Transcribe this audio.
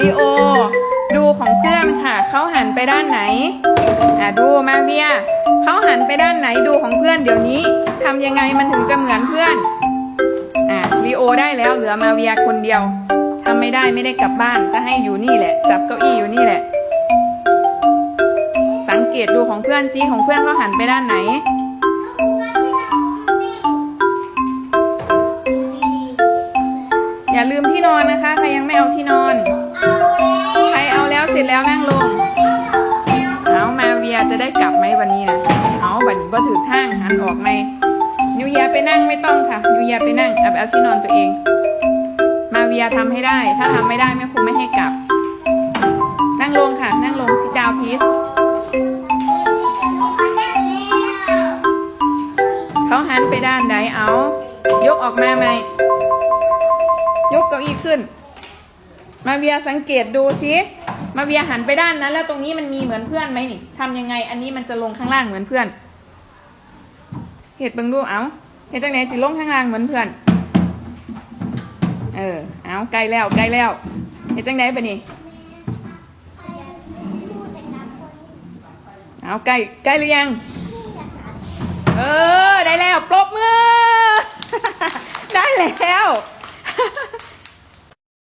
ลีโอ ดูของเพื่อนค่ะเขาหันไปด้านไหนอะดูมาเวียเขาหันไปด้านไหนดูของเพื่อนเดี๋ยวนี้ทำยังไงมันถึงจะเหมือนเพื่อนอะลีโอได้แล้วเหลือมาเวียคนเดียวทำไม่ได้ไม่ได้กลับบ้านจะให้อยู่นี่แหละ จับเก้าอี้อยู่นี่แหละ สังเกตดูของเพื่อนซิของเพื่อนเขาหันไปด้านไหน อย่าลืมที่นอนนะคะ ใครยังไม่เอาที่นอน ใครเอาแล้วเสร็จแล้วนั่งลงเอามาเวียจะได้กลับไหมวันนี้นะเอาบัดนี้ก็ถือทางหันออกไหมนิวเยียไปนั่งไม่ต้องค่ะนิวเยียไปนั่งเอาไปเอาที่นอนตัวเอง มาเวียทำให้ได้ ถ้าทำไม่ได้แม่ครูไม่ให้กลับ นั่งลงค่ะ นั่งลง sit down please เขาหันไปด้านใดเอา ยกออกมาไหม นี้ขึ้น มาเวียสังเกตดูสิมาเวียหันไปด้านนั้น แล้วตรงนี้มันมีเหมือนเพื่อนไหมนี่ทำยังไง อันนี้มันจะลงข้างล่างเหมือนเพื่อนเหตุเบิ่งดูเอาเหตุจังไหนสิลงข้างล่างเหมือนเพื่อน เออเอาใกล้แล้วใกล้แล้วเหตุจังไหนไปนี่เอาใกล้ใกล้หรือยัง เออ ได้แล้วปรบมือ ได้แล้ว